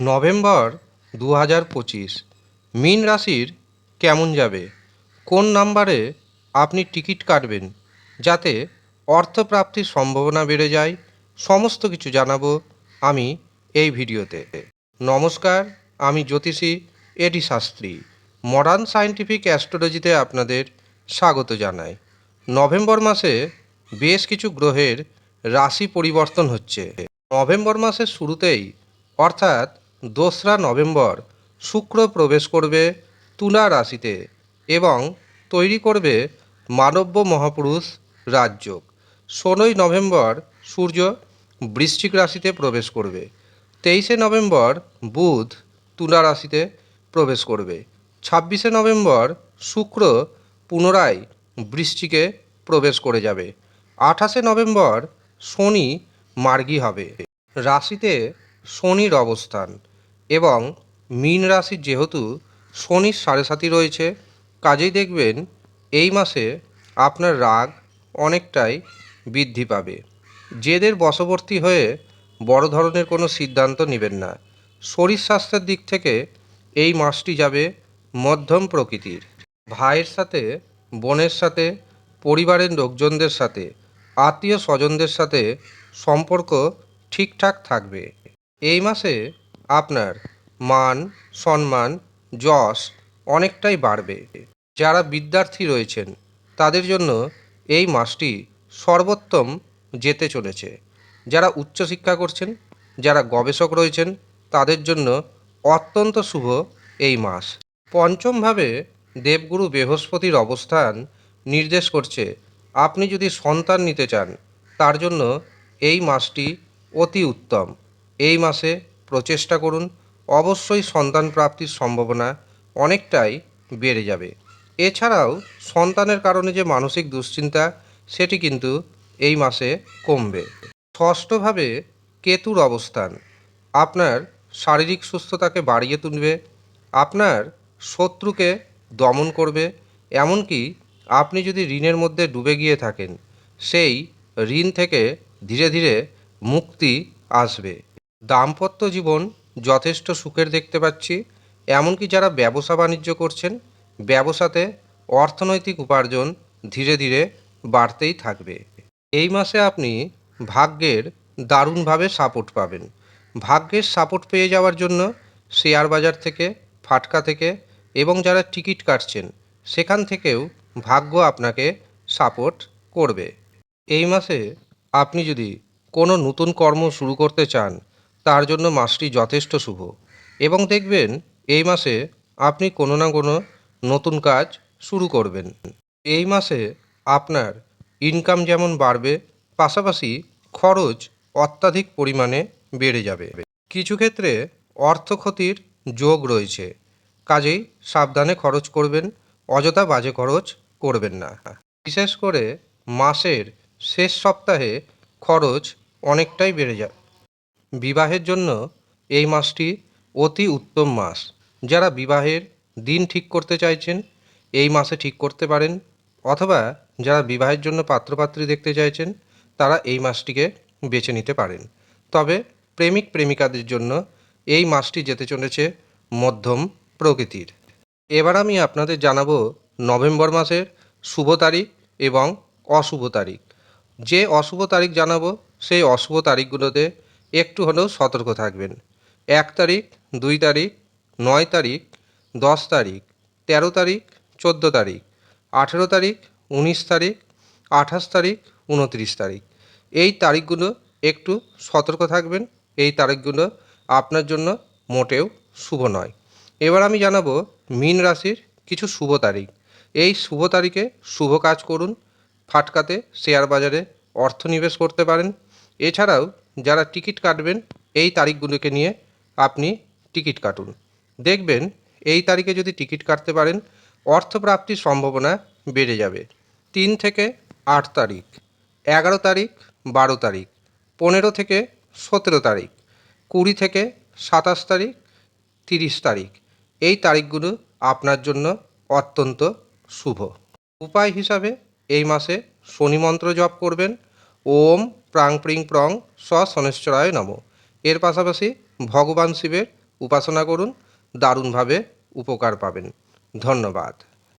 November দু হাজার পঁচিশ। মীন রাশির কেমন যাবে? কোন নাম্বারে আপনি টিকিট কাটবেন? যাতে অর্থপ্রাপ্তির সম্ভাবনা বেড়ে যায়। সমস্ত কিছু জানাব আমি এই ভিডিওতে। নমস্কার, আমি জ্যোতিষী এডি শাস্ত্রী। মডার্ন সায়েন্টিফিক অ্যাস্ট্রোলজিতে আপনাদের স্বাগত জানাই। নভেম্বর মাসে বেশ কিছু গ্রহের রাশি পরিবর্তন হচ্ছে। নভেম্বর মাসের শুরুতেই অর্থাৎ দোসরা নভেম্বর শুক্র প্রবেশ করবে তুলা রাশিতে এবং তৈরি করবে মানব্য মহাপুরুষ রাজযোগ। ষোলোই নভেম্বর সূর্য বৃশ্চিক রাশিতে প্রবেশ করবে। তেইশে নভেম্বর বুধ তুলা রাশিতে প্রবেশ করবে। ছাব্বিশে নভেম্বর শুক্র পুনরায় বৃশ্চিকে প্রবেশ করে যাবে। আঠাশে নভেম্বর শনি মার্গী হবে। রাশিতে শনির অবস্থান। এবং মীন রাশির যেহেতু শনির সাড়ে সাথী রয়েছে, কাজেই দেখবেন এই মাসে আপনার রাগ অনেকটাই বৃদ্ধি পাবে। জেদের বশবর্তী হয়ে বড় ধরনের কোনো সিদ্ধান্ত নেবেন না। শরীর স্বাস্থ্যের দিক থেকে এই মাসটি যাবে মধ্যম প্রকৃতির। ভাইয়ের সাথে, বোনের সাথে, পরিবারের লোকজনদের সাথে, আত্মীয় স্বজনদের সাথে সম্পর্ক ঠিকঠাক থাকবে। এই মাসে আপনার মান, সম্মান, যশ অনেকটাই বাড়বে। যারা বিদ্যার্থী রয়েছেন, তাদের জন্য এই মাসটি সর্বোত্তম যেতে চলেছে। যারা উচ্চশিক্ষা করছেন, যারা গবেষক রয়েছেন, তাদের জন্য অত্যন্ত শুভ এই মাস। পঞ্চমভাবে দেবগুরু বৃহস্পতির অবস্থান নির্দেশ করছে, আপনি যদি সন্তান নিতে চান, তার জন্য এই মাসটি অতি উত্তম। এই মাসে প্রচেষ্টা করুন, অবশ্যই সন্তান প্রাপ্তির সম্ভাবনা অনেকটাই বেড়ে যাবে। এছাড়াও সন্তানের কারণে যে মানসিক দুশ্চিন্তা, সেটি কিন্তু এই মাসে কমবে। ষষ্ঠভাবে কেতুর অবস্থান। আপনার শারীরিক সুস্থতাকে বাড়িয়ে তুলবে, আপনার শত্রুকে দমন করবে, এমনকি আপনি যদি ঋণের মধ্যে ডুবে গিয়ে থাকেন, সেই ঋণ থেকে ধীরে ধীরে মুক্তি আসবে। দাম্পত্য জীবন যথেষ্ট সুখের দেখতে পাচ্ছি, এমনকি যারা ব্যবসা বাণিজ্য করছেন, ব্যবসাতে অর্থনৈতিক উপার্জন ধীরে ধীরে বাড়তেই থাকবে। এই মাসে আপনি ভাগ্যের দারুণভাবে সাপোর্ট পাবেন। ভাগ্যের সাপোর্ট পেয়ে যাওয়ার জন্য শেয়ার বাজার থেকে, ফাটকা থেকে এবং যারা টিকিট কাটছেন, সেখান থেকেও ভাগ্য আপনাকে সাপোর্ট করবে। এই মাসে আপনি যদি কোনো নতুন কর্ম শুরু করতে চান তার জন্য মাসটি যথেষ্ট শুভ। এবং দেখবেন, এই মাসে আপনি কোনো না কোনো নতুন কাজ শুরু করবেন। এই মাসে আপনার ইনকাম যেমন বাড়বে, পাশাপাশি খরচ অত্যাধিক পরিমাণে বেড়ে যাবে। কিছু ক্ষেত্রে অর্থ ক্ষতির যোগ রয়েছে। কাজেই সাবধানে খরচ করবেন, অযথা বাজে খরচ করবেন না। বিশেষ করে মাসের শেষ সপ্তাহে খরচ অনেকটাই বেড়ে যায় বিবাহের জন্য এই মাসটি অতি উত্তম মাস। যারা বিবাহের দিন ঠিক করতে চাইছেন, এই মাসে ঠিক করতে পারেন। অথবা যারা বিবাহের জন্য পাত্রপাত্রী দেখতে চাইছেন, তারা এই মাসটিকে বেছে নিতে পারেন। তবে প্রেমিক প্রেমিকাদের জন্য এই মাসটি যেতে চলেছে মধ্যম প্রকৃতির। এবার আমি আপনাদের জানাব নভেম্বর মাসের শুভ তারিখ এবং অশুভ তারিখ। যে অশুভ তারিখ জানাব, সেই অশুভ তারিখগুলোতে একটু হলেও সতর্ক থাকবেন। এক তারিখ, দুই তারিখ, নয় তারিখ, দশ তারিখ, তেরো তারিখ, চোদ্দ তারিখ, আঠেরো তারিখ, উনিশ তারিখ, আঠাশ তারিখ, উনত্রিশ তারিখ। এই তারিখগুলো একটু সতর্ক থাকবেন। এই তারিখগুলো আপনার জন্য মোটেও শুভ নয়। এবার আমি জানাব মীন রাশির কিছু শুভ তারিখ। এই শুভ তারিখে শুভ কাজ করুন। ফাটকাতে শেয়ার বাজারে অর্থ নিবেশ করতে পারেন। এছাড়াও যারা টিকিট কাটবেন, এই তারিখগুলোকে নিয়ে আপনি টিকিট কাটুন। দেখবেন এই তারিখে যদি টিকিট কাটতে পারেন, অর্থপ্রাপ্তির সম্ভাবনা বেড়ে যাবে। তিন থেকে আট তারিখ, এগারো তারিখ, বারো তারিখ, পনেরো থেকে সতেরো তারিখ, কুড়ি থেকে সাতাশ তারিখ, তিরিশ তারিখ। এই তারিখগুলো আপনার জন্য অত্যন্ত শুভ। উপায় হিসাবে এই মাসে শনি মন্ত্র জপ করবেন। ওম প্রাং প্রিং প্রং স শনেশ্বরায় নম। এর পাশাপাশি ভগবান শিবের উপাসনা করুন, দারুণভাবে উপকার পাবেন। ধন্যবাদ।